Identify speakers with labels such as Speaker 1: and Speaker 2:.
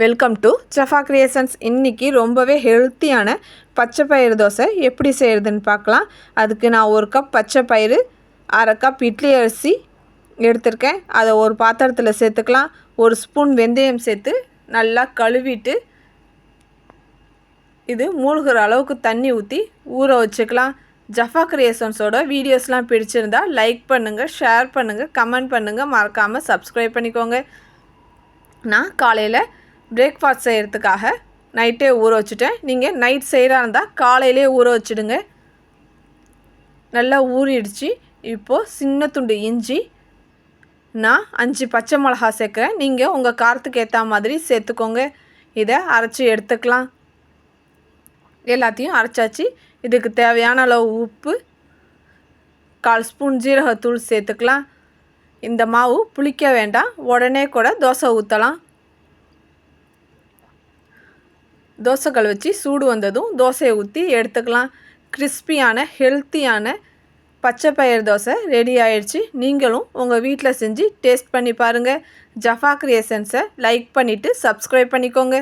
Speaker 1: Welcome to Safa creations இன்றைக்கி ரொம்பவே ஹெல்த்தியான பச்சை பயிறு தோசை. எப்படி செய்கிறதுன்னு பார்க்கலாம். அதுக்கு நான் ஒரு கப் பச்சை பயிறு அரை கப் இட்லி அரிசி எடுத்திருக்கேன். அதை ஒரு பாத்திரத்தில் சேர்த்துக்கலாம். ஒரு ஸ்பூன் வெந்தயம் சேர்த்து நல்லா கழுவிட்டு இது மூழ்கிற அளவுக்கு தண்ணி ஊற்றி ஊற வச்சுக்கலாம். ஜஃபா கிரியேஷன்ஸோட வீடியோஸ்லாம் பிடிச்சிருந்தா லைக் பண்ணுங்கள் ஷேர் பண்ணுங்கள் கமெண்ட் பண்ணுங்கள் மறக்காமல் சப்ஸ்கிரைப் பண்ணிக்கோங்க. நான் காலையில் பிரேக்ஃபாஸ்ட் செய்கிறதுக்காக நைட்டே ஊற வச்சுட்டேன். நீங்கள் நைட் செய்கிறா இருந்தால் காலையிலே ஊற வச்சுடுங்க. நல்லா ஊறிடுச்சு. இப்போது சின்ன துண்டு இஞ்சி. நான் அஞ்சு பச்சை மிளகா சேர்க்குறேன். நீங்கள் உங்கள் காரத்துக்கு ஏற்ற மாதிரி சேர்த்துக்கோங்க. இதை அரைச்சி எடுத்துக்கலாம். எல்லாத்தையும் அரைச்சாச்சு. இதுக்கு தேவையான அளவு உப்பு. கால் ஸ்பூன் ஜீரகத்தூள் சேர்த்துக்கலாம். இந்த மாவு புளிக்க வேண்டாம். உடனே கூட தோசை ஊற்றலாம் தோசைகள் வச்சு சூடு வந்ததும் தோசையை ஊற்றி எடுத்துக்கலாம். கிறிஸ்பியான ஹெல்த்தியான பச்சை பயிர் தோசை ரெடி ஆயிடுச்சு. நீங்களும் உங்கள் வீட்டில் செஞ்சு டேஸ்ட் பண்ணி பாருங்கள் ஜஃபா கிரியேஷன்ஸை லைக் பண்ணிவிட்டு சப்ஸ்கிரைப் பண்ணிக்கோங்க.